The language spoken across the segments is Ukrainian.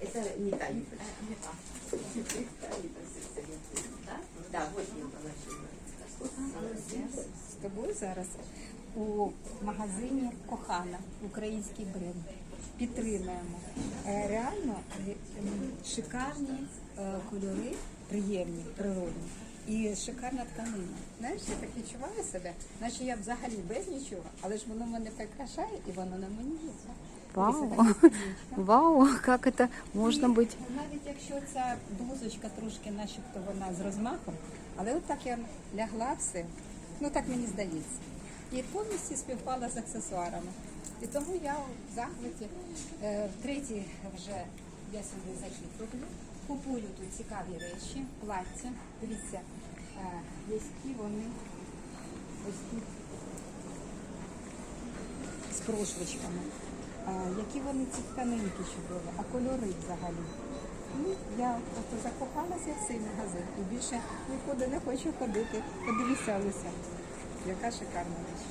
Это не та ниточка. Не з тобою зараз у магазині Кохана, український бренд. Підтримуємо. Е, Реально е, шикарні е, кольори, приємні, природні. І шикарна тканина. Знаєш, я так відчуваю себе, наче я взагалі без нічого, але ж воно мене прикрашає і воно на мені є. Вау. Вау, как это можно быть? І навіть якщо ця блузочка трошки начебто вона з розмахом, але от так я лягла все, ну так мені здається. І повністю співпала з аксесуарами. І тому я в захваті. Е, Втретє вже я сюди захід роблю. Купую тут цікаві речі, плаття. Дивіться, е, які вони ось тут з прошвочками. А, які вони ці тканинки чудові, а кольори взагалі. Ну, я просто закохалася в цей магазин і більше нікуди не хочу ходити. Подивіться, Олеся, яка шикарна річ.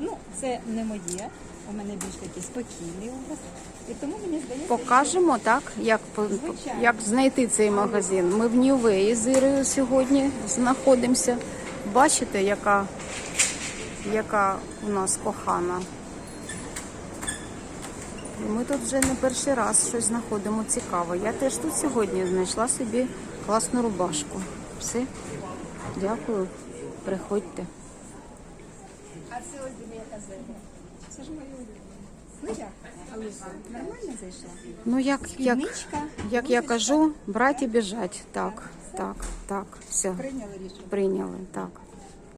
Ну, це не моє. У мене більш такий спокійний образ. І тому мені здається, Покажемо так, як, Звичайно. як знайти цей магазин. Ми в Нью-Веї з Ірою сьогодні знаходимося. Бачите, яка, яка у нас кохана. І Ми тут вже не перший раз щось знаходимо цікаве. Я теж тут сьогодні знайшла собі класну рубашку. Все, дякую, приходьте. а це ось диви, яка зелена. Це ж улюблене. Ну як, нормально зайшла? Ну, як, як, як я кажу, брать і біжать. Так, так, так, все. Прийняли рішення. Прийняли, так.